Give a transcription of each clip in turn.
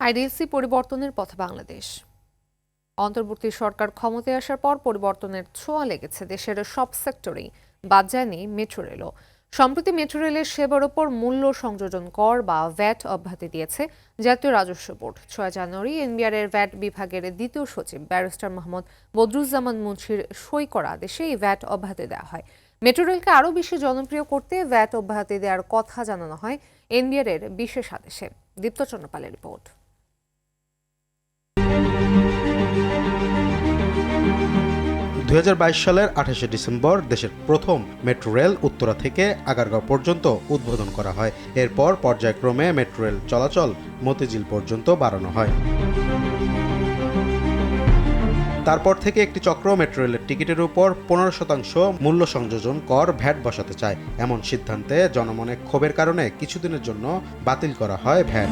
IDLC পরিবর্তনের পথে বাংলাদেশ। অন্তর্বর্তী সরকার ক্ষমতায় আসার পর পরিবর্তনের ছোঁয়া লেগেছে দেশের সব সেক্টরেই, বাদ যায়নি মেট্রো রেলও। সম্প্রতি মেট্রো রেলের সেবার ওপর মূল্য সংযোজন কর বা ভ্যাট অব্যাহতি দিয়েছে জাতীয় রাজস্ব বোর্ড। ছয় জানুয়ারি এনবিআর এর ভ্যাট বিভাগের দ্বিতীয় সচিব ব্যারিস্টার মোহাম্মদ বদরুজ্জামান মুন্সির সই করা আদেশে এই ভ্যাট অব্যাহতি দেওয়া হয়। মেট্রো রেলকে আরও বেশি জনপ্রিয় করতে ভ্যাট অব্যাহতি দেওয়ার কথা জানানো হয় এনবিআর এর বিশেষ আদেশে। দীপ্ত চন্দ্রপালের রিপোর্ট। দু হাজার বাইশ সালের আঠাশে ডিসেম্বর দেশের প্রথম মেট্রো রেল উত্তরা থেকে আগারগাঁও পর্যন্ত উদ্বোধন করা হয়। এরপর পর্যায়ক্রমে মেট্রো রেল চলাচল মতিঝিল পর্যন্ত বাড়ানো হয়। তারপর থেকে একটি চক্র মেট্রো রেলের টিকিটের উপর পনেরো শতাংশ মূল্য সংযোজন কর ভ্যাট বসাতে চায়। এমন সিদ্ধান্তে জনমনে ক্ষোভের কারণে কিছুদিনের জন্য বাতিল করা হয় ভ্যাট।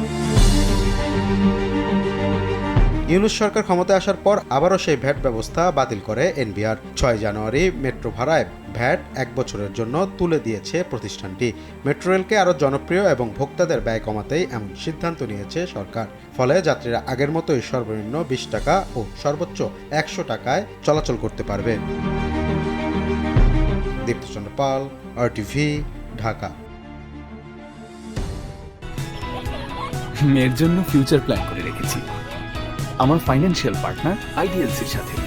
ইউনুস সরকার ক্ষমতায় আসার পর আবারও সেই ভ্যাট ব্যবস্থা বাতিল করে এনবিআর। ছয় জানুয়ারি মেট্রো ভাড়ায় ভ্যাট এক বছরের জন্য তুলে দিয়েছে প্রতিষ্ঠানটি। মেট্রো রেলকে আরও জনপ্রিয় এবং ভোক্তাদের ব্যয় কমাতেই এমন সিদ্ধান্ত নিয়েছে সরকার। ফলে যাত্রীরা আগের মতোই সর্বনিম্ন বিশ টাকা ও সর্বোচ্চ একশো টাকায় চলাচল করতে পারবে। দীপ্তচন্দ্র পাল আরটিভি ঢাকা। মেয়ের জন্য ফিউচার প্ল্যান করে রেখেছি। আমার ফাইন্যান্সিয়াল পার্টনার আইডিএলসির সাথে।